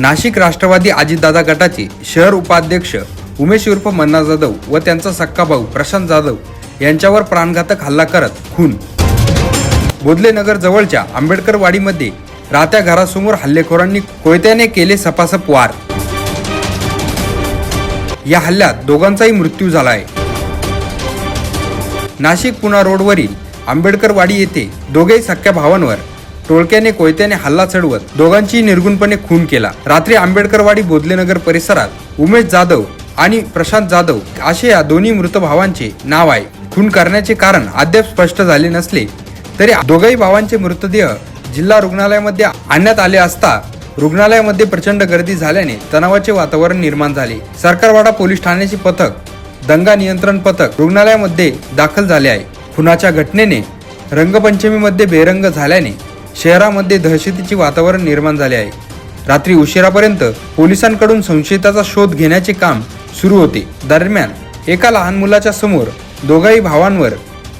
नाशिक राष्ट्रवादी अजितदादा गटाचे शहर उपाध्यक्ष उमेश उर्फ मन्ना जाधव व त्यांचा सक्का भाऊ प्रशांत जाधव यांच्यावर प्राणघातक हल्ला करत खून. बोधलेनगर जवळच्या आंबेडकरवाडीमध्ये राहत्या घरासमोर हल्लेखोरांनी कोयत्याने केले सपासप वार. या हल्ल्यात दोघांचाही मृत्यू झाला आहे नाशिक पुणा रोडवरील आंबेडकरवाडी येथे दोघेही सख्या भावांवर टोळक्याने कोयत्याने हल्ला चढवत दोघांची निर्गुणपणे खून केला. रात्री आंबेडकरवाडी बोधलेनगर परिसरात उमेश जाधव आणि प्रशांत जाधव असे या दोन्ही मृत भावांचे नाव आहे. खून करण्याचे कारण अद्याप स्पष्ट झाले नसले तरी दोघाही भावांचे मृतदेह जिल्हा रुग्णालयामध्ये आणण्यात आले असता रुग्णालयामध्ये प्रचंड गर्दी झाल्याने तणावाचे वातावरण निर्माण झाले. सरकारवाडा पोलीस ठाण्याचे पथक दंगा नियंत्रण पथक रुग्णालयामध्ये दाखल झाले आहे. खुनाच्या घटनेने रंगपंचमीमध्ये बेरंग झाल्याने शहरामध्ये दहशतीचे वातावरण निर्माण झाले आहे. रात्री उशिरापर्यंत पोलिसांकडून संशयिताचा शोध घेण्याचे काम सुरू होते. दरम्यान एका लहान मुलाच्या समोर दोघाही भावांवर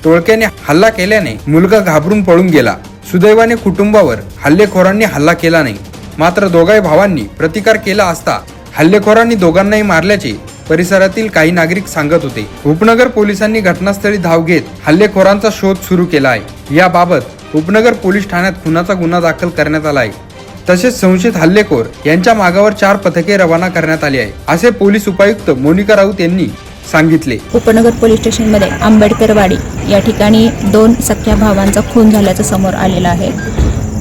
टोळक्याने हल्ला केल्याने मुलगा घाबरून पळून गेला. सुदैवाने कुटुंबावर हल्लेखोरांनी हल्ला केला नाही. मात्र दोघाही भावांनी प्रतिकार केला असता हल्लेखोरांनी दोघांनाही मारल्याचे परिसरातील काही नागरिक सांगत होते. उपनगर पोलिसांनी घटनास्थळी धाव घेत हल्लेखोरांचा शोध सुरू केला आहे. याबाबत उपनगर पोलीस ठाण्यात खुनाचा गुन्हा दाखल करण्यात आला आहे. तसेच संशयित हल्लेखोर यांच्या मागावर चार पथके रवाना करण्यात आली आहे असे पोलीस उपायुक्त मोनिका राऊत यांनी सांगितले. उपनगर पोलीस स्टेशनमध्ये आंबेडकरवाडी या ठिकाणी दोन सख्या भावांचा खून झाल्याचं समोर आलेलं आहे.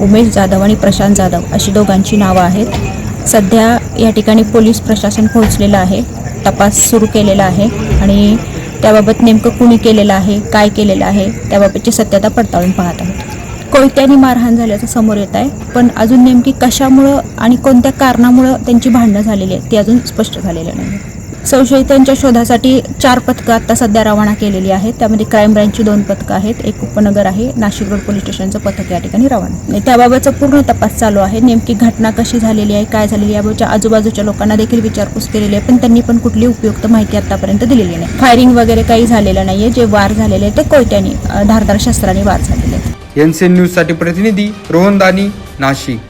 उमेश जाधव आणि प्रशांत जाधव अशी दोघांची नावं आहेत. सध्या या ठिकाणी पोलीस प्रशासन पोहोचलेलं आहे तपास सुरू केलेला आहे आणि त्याबाबत नेमकं कुणी केलेलं आहे काय केलेलं आहे त्याबाबतची सत्यता पडताळून पाहत आहोत. कोयत्यानी मारहाण झाल्याचं समोर येत आहे. पण अजून नेमकी कशामुळं आणि कोणत्या कारणामुळं त्यांची भांडणं झालेली आहेत ती अजून स्पष्ट झालेलं नाही. संशयितांच्या शोधासाठी चार पथकं आता सध्या रवाना केलेली आहेत. त्यामध्ये क्राईम ब्रँचची दोन पथकं आहेत. एक उपनगर आहे नाशिक रोड पोलीस स्टेशनचं पथक या ठिकाणी रवाना. आणि त्याबाबतचा पूर्ण तपास चालू आहे. नेमकी घटना कशी झालेली आहे काय झालेली आहे याबाबतच्या आजूबाजूच्या लोकांना देखील विचारपूस केलेली आहे पण त्यांनी पण कुठली उपयुक्त माहिती आतापर्यंत दिलेली नाही. फायरिंग वगैरे काही झालेलं नाहीये. जे वार झालेले आहेत ते कोयत्यानी धारदार शस्त्राने वार झालेले आहेत एनसीएन न्यूज साठी प्रतिनिधी रोहन दानी नाशिक